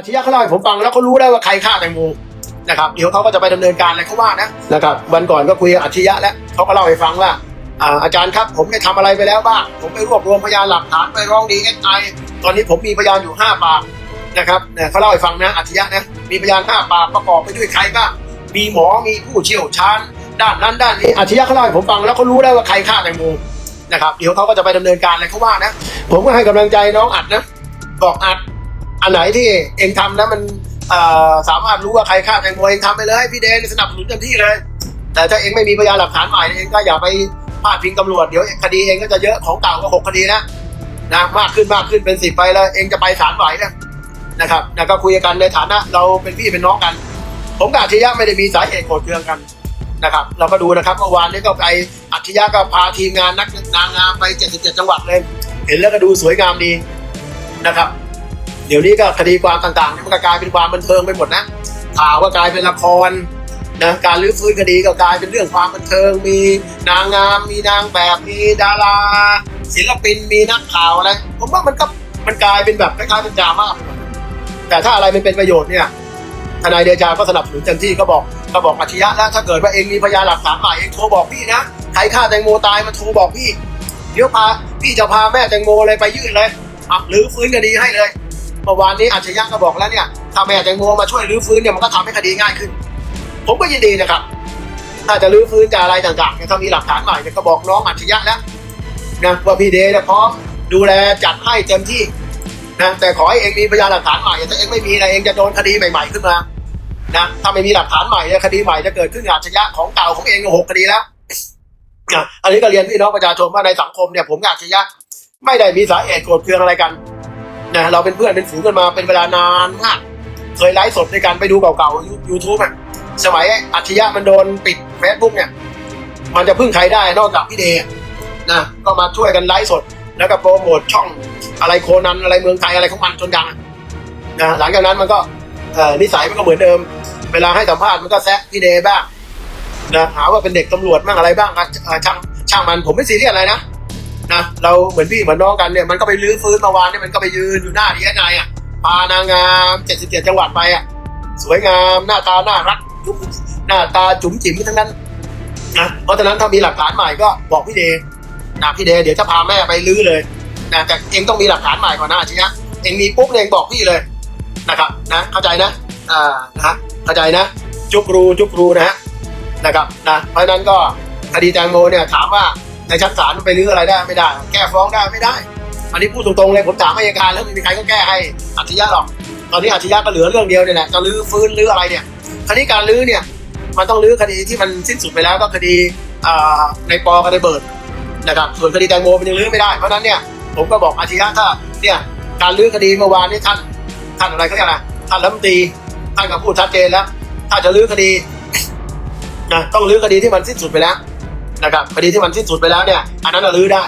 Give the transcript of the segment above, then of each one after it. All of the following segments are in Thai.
อาชียะเขาเล่าให้ผมฟังแล้วเขารู้ได้ว่าใครฆ่าแตงโมนะครับเดี๋ยวเขาก็จะไปดำเนินการอะไรเขาว่านะนะครับวันก่อนก็คุยกับอาชียะแล้วเขาก็เล่าให้ฟังว่าอ่าอาจารย์ครับผมได้ทำอะไรไปแล้วบ้างผมไปรวบรวมพยานหลักฐานไปร้องดีเอสไอตอนนี้ผมมีพยานอยู่ห้าปากนะครับเนี่ยเขาเล่าให้ฟังนะอาชียะนะมีพยานห้าปากประกอบไปด้วยใครบ้างมีหมอมีผู้เชี่ยวชาญด้านนั้นด้านนี้อาชียะเขาเล่าให้ผมฟังแล้วเขารู้ได้ว่าใครฆ่าแตงโมนะครับเดี๋ยวเขาก็จะไปดำเนินการอะไรเขาว่านะผมก็ให้กำลังใจน้องอัดนะบอกอัด อันไหนที่เองทำแล้วมันสามารถรู้ว่าใครฆ่าแตงโมเองทำไปเลยพี่เดนสนับสนุนเต็มที่เลย แต่ถ้าเองไม่มีพยานหลักฐานใหม่เองก็อย่าไปพาดพิงตำรวจเดี๋ยวคดีเองก็จะเยอะของเก่าก็หกคดีนะนะมากขึ้นมากขึ้นเป็นสิบไปแล้วเองจะไปศาลไหวนะนะครับนะก็คุยกันในฐานะเราเป็นพี่เป็นน้องกัน ผมกับอัจฉริยะไม่ได้มีสาเหตุโกรธเคืองกันนะครับ เราก็ดูนะครับเมื่อวานนี้ก็ไปอัจฉริยะก็พาทีมงานนักนางงามไป 77 จังหวัดเลย เห็นแล้วก็ดูสวยงามดีนะครับ เดี๋ยวนี้ก็คดีความต่างๆมันก็กลายเป็นความบันเทิงไปหมดนะข่าวก็กลายเป็นละครนะการลื้อฟื้นคดีก็กลายเป็นเรื่องความบันเทิง มีนางงาม มีนางแบบ มีดารา ศิลปิน มีนักข่าวอะไร ผมว่ามันก็มันกลายเป็นแบบคล้ายๆเป็นดราม่าแต่ถ้าอะไรมันเป็นประโยชน์เนี่ย ทนายเดชาก็สนับสนุนเต็มที่ก็บอกก็บอกอาชญะแล้วถ้าเกิดว่าเองมีพยานหลักฐานใหม่เองโทรบอกพี่นะ ใครฆ่าแตงโมตายมาโทรบอกพี่ เดี๋ยวพาพี่จะพาแม่แตงโมเลยไปยื่นเลยอะหรือฟื้นคดีให้เลย เมื่อวานนี้อาชญะก็บอกแล้วเนี่ยถ้าแม่แตงโมมาช่วยรื้อฟื้นเนี่ยมันก็ทำให้คดีง่ายขึ้น ผมก็ยินดีนะครับ ถ้าจะรื้อฟื้นจะอะไรต่างๆเนี่ยถ้ามีหลักฐานใหม่เนี่ยก็บอกน้องอาชญะแล้วนะว่าพี่เดย์เนี่ยพร้อมดูแลจัดให้เต็มที่นะแต่ขอให้เองมีพยานหลักฐานใหม่ถ้าเองไม่มีนะเองจะโดนคดีใหม่ ๆขึ้นมานะถ้าไม่มีหลักฐานใหม่เนี่ยคดีใหม่จะเกิดขึ้นกับอาชญะของเก่าของเองหกคดีแล้วอันนี้ก็เรียนพี่น้องประชาชนว่าในสังคมเนี่ยผมกับอาชญะไม่ได้มีสาเหตุโกรธเคืองอะไรกัน นะเราเป็นเพื่อนเป็นฝูงกันมาเป็นเวลานานมากเคยไลฟ์สดในการไปดูเก่าๆยูทูบอะสมัยอัจฉริยะมันโดนปิดเฟซบุ๊กเนี่ย มันจะพึ่งใครได้นอกจากพี่เดย์นะก็มาช่วยกันไลฟ์สด แล้วก็โปรโมทช่องอะไรโคนันอะไรเมืองไทยอะไรของมันจนดังนะหลังจากนั้นมันก็นิสัยมันก็เหมือนเดิม เวลาให้สัมภาษณ์มันก็แซะพี่เดย์บ้างนะหาว่าเป็นเด็กตำรวจบ้างอะไรบ้างช่างช่างมันผมไม่ซีเรียสอะไรนะ นะเราเหมือนพี่เหมือนน้องกันเนี่ยมันก็ไปลื้อฟื้นมาวานเนี่ยมันก็ไปยืนอยู่หน้าดีเอสไออะพานางงาม77จังหวัดไปอะสวยงามหน้าตาน่ารักจุ๊บหน้าตาจุ๋มจิ๋มทั้งนั้นนะเพราะฉะนั้นถ้ามีหลักฐานใหม่ก็บอกพี่เดย์นะพี่เดย์เดี๋ยวจะพาแม่ไปลื้อเลยนะแต่เองต้องมีหลักฐานใหม่ก่อนนะอาชีพะเองมีปุ๊บเนี่ยเองบอกพี่เลยนะครับนะเข้าใจนะอ่านะฮะเข้าใจนะ จุกรูจุกรูนะฮะนะครับนะเพราะฉะนั้นก็คดีแตงโมเนี่ยถามว่า ในชั้นศาลมันไปรื้ออะไรได้ไม่ได้ แก้ฟ้องได้ไม่ได้ อันนี้พูดตรงๆเลยผมถามอัยการแล้วไม่มีใครก็แก้ให้อัจฉริยะหรอก ตอนนี้อัจฉริยะก็เหลือเรื่องเดียวเนี่ยแหละจะรื้อฟื้นรื้ออะไรเนี่ยคดีการรื้อเนี่ยมันต้องรื้อคดีที่มันสิ้นสุดไปแล้วก็คดีในปอกับในเบิร์ดนะครับส่วนคดีแตงโมมันยังรื้อไม่ได้เพราะฉะนั้นเนี่ยผมก็บอกอัจฉริยะถ้าเนี่ยการรื้อคดีเมื่อวานนี้ท่านท่านอะไรเขาเรียกอะไรท่านรัฐมนตรีท่านก็พูดชัดเจนแล้ว ถ้าจะรื้อคดีนะต้องรื้อคดีที่มันสิ้นสุดไปแล้ว นะครับคดีที่มันสิ้นสุดไปแล้วเนี่ยอันนั้นเราลื้อได้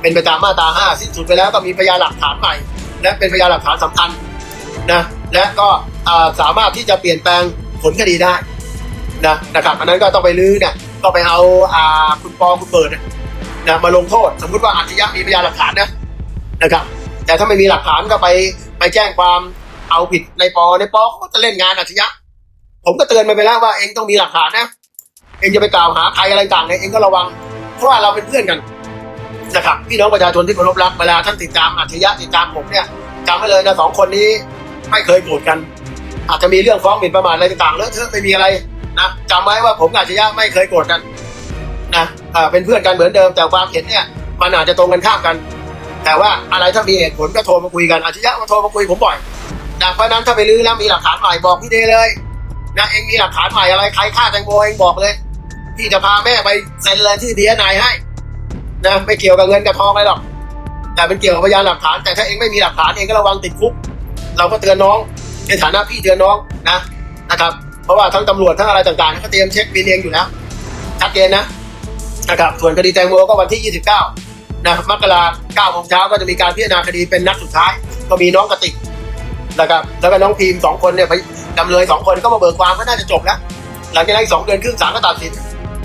เป็นไปตามมาตราห้าสิ้นสุดไปแล้วก็มีพยานหลักฐานใหม่ และเป็นพยานหลักฐานสำคัญนะและก็สามารถที่จะเปลี่ยนแปลงผลคดีได้นะนะครับอันนั้นก็ต้องไปลื้อเนี่ยก็ไปเอาอ่าคุณปอคุณเบิร์ดนะมาลงโทษ สมมุติว่าอาชญะมีพยานหลักฐานนะนะครับแต่ถ้าไม่มีหลักฐานก็ไปไปแจ้งความเอาผิดในปอในปอเขาจะเล่นงานอาชญะผมก็เตือนมาไปแล้วว่าเองต้องมีหลักฐานนะ องจะไปกล่าวหาใครอะไรต่างเนี่ยเองก็ระวัง เพราะว่าเราเป็นเพื่อนกันนะครับพี่น้องประชาชนที่เคารพรักเวลาท่านติดตามอัจฉริยะติดตามผมเนี่ยจำไว้เลยนะสองคนนี้ไม่เคยโกรธกัน อาจจะมีเรื่องฟ้องหมิ่นประมาทอะไรต่างๆเลอะเทอะไม่มีอะไรนะจำไว้ว่าผมกับอัจฉริยะไม่เคยโกรธกันนะอ่าเป็นเพื่อนกันเหมือนเดิมแต่ความเห็นเนี่ยมันอาจจะตรงกันข้ามกัน แต่ว่าอะไรถ้ามีเหตุผลก็โทรมาคุยกันอัจฉริยะมาโทรมาคุยผมบ่อยนะเพราะฉะนั้นถ้าไปลื้อแล้วมีหลักฐานใหม่บอกพี่เดเลยนะเองมีหลักฐานใหม่อะไรใครฆ่าแตงโมเองบอกเลย พี่จะพาแม่ไปเซ็นเลยที่ดีเอสไอให้นะไม่เกี่ยวกับเงินกับทองอะไรหรอกแต่เป็นเกี่ยวกับพยานหลักฐาน แต่ถ้าเองไม่มีหลักฐานเองก็ระวังติดคุก เราก็เตือนน้องในฐานะพี่เตือนน้องนะนะครับ เพราะว่าทั้งตำรวจทั้งอะไรต่างๆเขาเตรียมเช็คบินเองอยู่แล้วชัดเจนนะนะครับส่วนคดีแตงโมก็วันที่ 29นะมกรา9โมงเช้าก็จะมีการพิจารณาคดีเป็นนัดสุดท้าย ก็มีน้องกติกนะครับแล้วก็น้องพีมสองคนเนี่ยไปจำเลยสองคนก็มาเบิกความก็น่าจะจบแล้วหลังจากนั้นสองเดือนครึ่งศาลก็ตัดสิน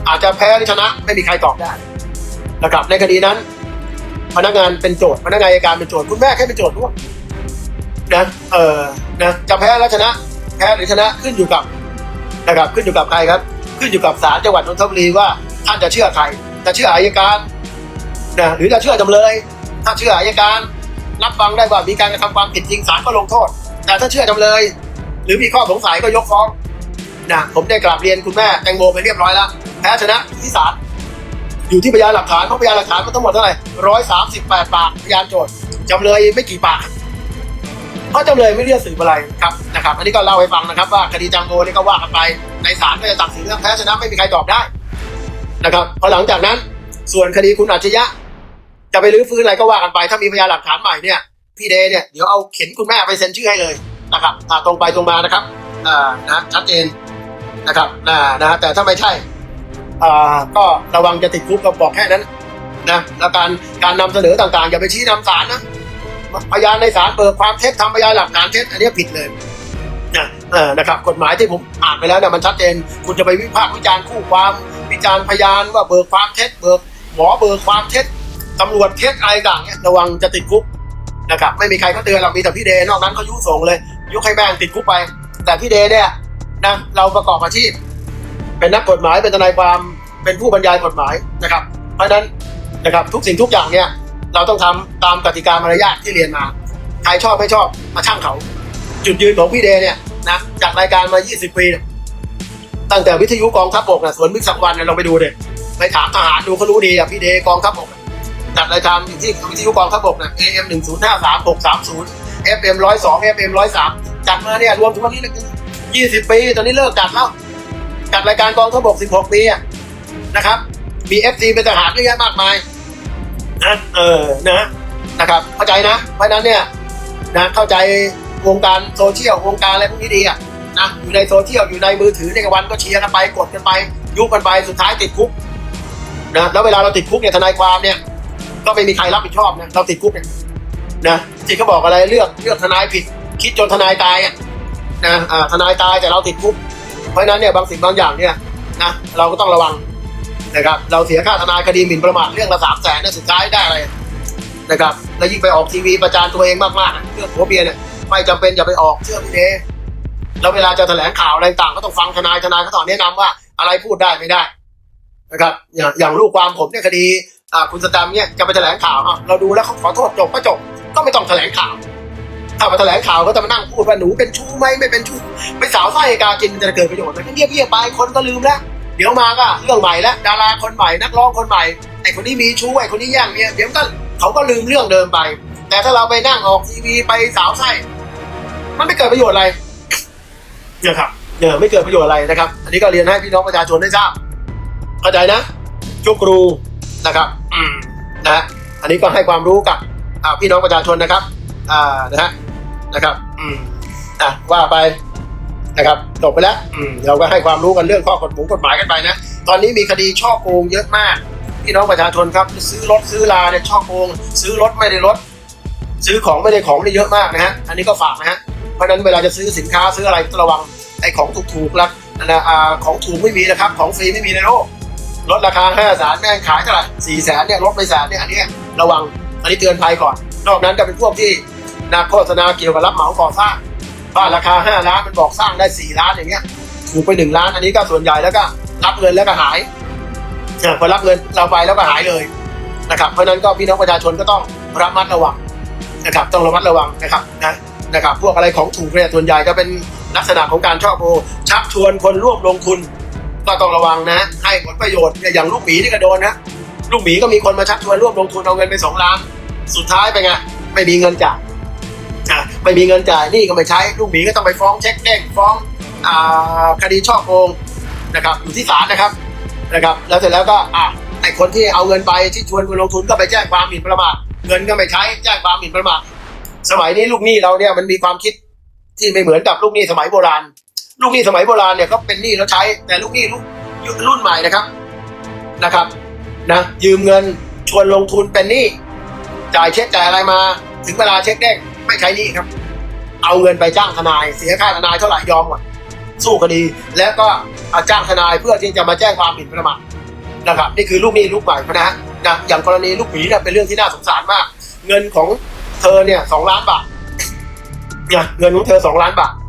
อาจจะแพ้หรือชนะไม่มีใครตอบได้นะครับในคดีนั้น พนักงานเป็นโจทย์พนักงานอัยการเป็นโจทย์คุณแม่แค่เป็นโจทย์ร่วมนะเออนะจะแพ้และชนะ แพ้หรือชนะขึ้นอยู่กับนะครับขึ้นอยู่กับใครครับ ขึ้นอยู่กับศาลจังหวัดนนทบุรีว่าท่านจะเชื่อใครจะเชื่ออายการนะหรือจะเชื่อจำเลย ถ้าเชื่ออายการรับฟังได้ว่ามีการกระทำความผิดจริงศาลก็ลงโทษ แต่ถ้าเชื่อจำเลย หรือมีข้อสงสัยก็ยกฟ้องนะผมได้กราบเรียนคุณแม่แตงโมไปเรียบร้อยแล้ว แพ้ชนะอยู่ที่ศาลอยู่ที่พยานหลักฐานเพราะพยานหลักฐานมันทั้งหมดเท่าไหร่ร้อยสามสิบแปดปากพยานโจทย์จำเลยไม่กี่ปากเพราะจำเลยไม่เรียกสืบอะไรครับนะครับ อันนี้ก็เล่าให้ฟังนะครับ ว่าคดีจังโมนี่ก็ว่ากันไปในศาลก็จะตัดสินเรื่องแพ้ชนะไม่มีใครตอบได้นะครับพอหลังจากนั้นส่วนคดีคุณอัจฉริยะ จะไปรื้อฟื้นอะไรก็ว่ากันไป ถ้ามีพยานหลักฐานใหม่เนี่ยพี่เดเนี่ยเดี๋ยวเอาเข็นคุณแม่ไปเซ็นชื่อให้เลยนะครับอ่าตรงไปตรงมานะครับอ่านะชัดเจนนะครับนะนะแต่ถ้าไม่ใช่ ก็ระวังจะติดคุกก็บอกแค่นั้นนะแล้วการการนำเสนอต่างๆ อย่าไปชี้นำศาลนะพยานในศาลเบิกความเท็จทำพยานหลักฐานเท็จอันนี้ผิดเลยนะเออนะครับกฎหมายที่ผมอ่านไปแล้วเนี่ยมันชัดเจนคุณจะไปวิพากษ์วิจารณ์คู่ความวิจารณ์พยานว่าเบิกความเท็จเบิกหมอเบิกความเท็จตำรวจเท็จอะไรต่างเนี่ยระวังจะติดคุกนะครับไม่มีใครเขาเตือนเรามีแต่พี่เดย์นอกนั้นเขายุส่งเลย ยุให้แม่งติดคุกไป แต่พี่เดย์เนี่ยนะเราประกอบอาชีพ เป็นนักกฎหมายเป็นทนายความเป็นผู้บรรยายกฎหมายนะครับ เพราะฉะนั้นนะครับทุกสิ่งทุกอย่างเนี่ยเราต้องทำตามกติกามารยาทที่เรียนมาใครชอบไม่ชอบมาช่างเขา จุดยืนของพี่เดเนี่ยนะจากรายการมา 20 ปี ตั้งแต่วิทยุกองทัพบกนะสวนมิตรสักวันเนี่ยลองไปดูเด็ไปถามทหารดูเขารู้ดีอะพี่เดกองทัพบกจัดรายการอยู่ที่วิทยุกองทัพบกนะ AM 1 0 5 3 6 3 0 FM 102 FM 103จัดมาเนี่ยรวมถึงวันนี้เลย20 ปี ตอนนี้เลิกจัดแล้ว จัดรายการกองทัพบก 16 ปีอะนะครับ มี FC เป็นทหารเยอะแยะมากมายนะเออนะนะครับเข้าใจนะ เพราะนั้นเนี่ยนะเข้าใจวงการโซเชียลวงการอะไรพวกนี้ดีอะนะอยู่ในโซเชียลอยู่ในมือถือในวันก็เชียร์กันไปกดกันไป ยุกันไปสุดท้ายติดคุกนะแล้วเวลาเราติดคุกเนี่ยทนายความเนี่ย ก็ไม่มีใครรับผิดชอบนะเราติดคุกเนี่ยนะที่เขาบอกอะไรเลือกเลือกทนายผิด คิดจนทนายตายอะนะอ่าทนายตายแต่เราติดคุก ราะฉะนั้นเนี่ยบางสิ่งบางอย่างเนี่ยนะเราก็ต้องระวังนะครับเราเสียค่าทนายคดีหมิ่นประมาทเรื่องละสามแสนเนี่ยสุดท้ายได้อะไรนะครับแล้วยิ่งไปออกทีวีประจานตัวเองมากๆเรื่องหัวเมียเนี่ยไม่จำเป็นอย่าไปออกเชื่อพี่เดแล้วเวลาจะแถลงข่าวอะไรต่างก็ต้องฟังทนายทนายเขาตอนแนะนำว่าอะไรพูดได้ไม่ได้นะครับอย่างอย่างลูกความผมเนี่ยคดีคุณสแตมเนี่ยจะไปแถลงข่าวเราดูแล้วเขาขอโทษจบก็จบก็ไม่ต้องแถลงข่าว ถ้ามาแถลงข่าวก็จะมานั่งพูดว่าหนูเป็นชู้ไหมไม่เป็นชู้ไปสาวไส้กากินมันจะเกิดประโยชน์ไหมก็เงียบเงียบๆไปคนก็ลืมแล้วเดี๋ยวมาก็เรื่องใหม่แล้วดาราคนใหม่นักร้องคนใหม่ไอ้คนนี้มีชู้ไอ้คนนี้แย่งเมียเดี๋ยวก็เขาก็ลืมเรื่องเดิมไป แต่ถ้าเราไปนั่งออกทีวีไปสาวไส้มันไม่เกิดประโยชน์อะไรเนี่ยครับเนี่ยไม่เกิดประโยชน์อะไรนะครับ อันนี้ก็เรียนให้พี่น้องประชาชนได้ทราบเข้าใจนะชุกรูนะครับอืมนะฮะอันนี้ก็ให้ความรู้กับอ่าพี่น้องประชาชนนะครับอ่านะฮะ นะครับ อืมอะว่าไปนะครับจบไปแล้วอืมเราก็ให้ความรู้กันเรื่องข้อกฎหมายกฎหมายกันไปนะ ตอนนี้มีคดีช่อโกงเยอะมาก พี่น้องประชาชนครับ ซื้อรถซื้อลาเนี่ยช่อโกง ซื้อรถไม่ได้รถ ซื้อของไม่ได้ของได้เยอะมากนะฮะ อันนี้ก็ฝากนะฮะ เพราะนั้นเวลาจะซื้อสินค้าซื้ออะไรต้องระวังไอ้ของถูกๆละนะอ่าของถูกไม่มีนะครับ ของฟรีไม่มีในโลกลดราคาห้าแสนแม่งขายเท่าไหร่สี่แสนเนี่ยลดไปแสนเนี่ยอันนี้ระวังอันนี้เตือนภัยก่อน นอกนั้นจะเป็นพวกที่ นักโฆษณาเกี่ยวกับรับเหมาก่อสร้างบ้านราคาห้าล้านมันบอกสร้างได้สี่ล้านอย่างเงี้ยถูกไปหนึ่งล้านอันนี้ก็ส่วนใหญ่แล้วก็รับเงินแล้วก็หายพอรับเงินเราไปแล้วก็หายเลยนะครับเพราะนั้นก็พี่น้องประชาชนก็ต้องระมัดระวังนะครับต้องระมัดระวังนะครับนะนะครับพวกอะไรของถูกเนี่ยส่วนใหญ่จะเป็นลักษณะของการช่อโกงชักชวนคนร่วมลงทุน ก็ต้องระวังนะให้ผลประโยชน์อย่างลูกหมีนี่ก็โดนนะลูกหมีก็มีคนมาชักชวนร่วมลงทุนเอาเงินไปสองล้าน สุดท้ายไปไงไม่มีเงินจ่าย่ะไม่มีเงินจ่ายนี่ก็ไม่ใช้ลูกหมีก็ต้องไปฟ้องเช็คเด้งฟ้องอ่าคดีช่อโกงนะครับอยู่ที่ศาลนะครับนะครับ แล้วเสร็จแล้วก็อะไอคนที่เอาเงินไปที่ชวนคุณลงทุนก็ไปแจ้งความหมิ่นประมาทเงินก็ไม่ใช้แจ้งความหมิ่นประมาทสมัยนี้ลูกหนี้เราเนี่ยมันมีความคิดที่ไม่เหมือนกับลูกหนี้สมัยโบราณ ลูกหนี้สมัยโบราณเนี่ยก็เป็นหนี้แล้วใช้แต่ลูกหนี้รุ่นรุ่นใหม่นะครับนะครับนะยืมเงินชวนลงทุนเป็นหนี้จ่ายเช็คจ่ายอะไรมา ถึงเวลาเช็คเด้ง ไม่ใช้หนี้ครับ เอาเงินไปจ้างทนายเสียค่าทนายเท่าไหร่ยอมหมดสู้คดี แล้วก็เอาจ้างทนายเพื่อที่จะมาแจ้งความผิดประมาทนะครับนี่คือลูกหนี้ลูกใหม่นะฮะนะอย่างกรณีลูกหมีเนี่ยเป็นเรื่องที่น่าสงสารมาก เงินของเธอเนี่ยสองล้านบาทเงินของเธอสองล้านบาท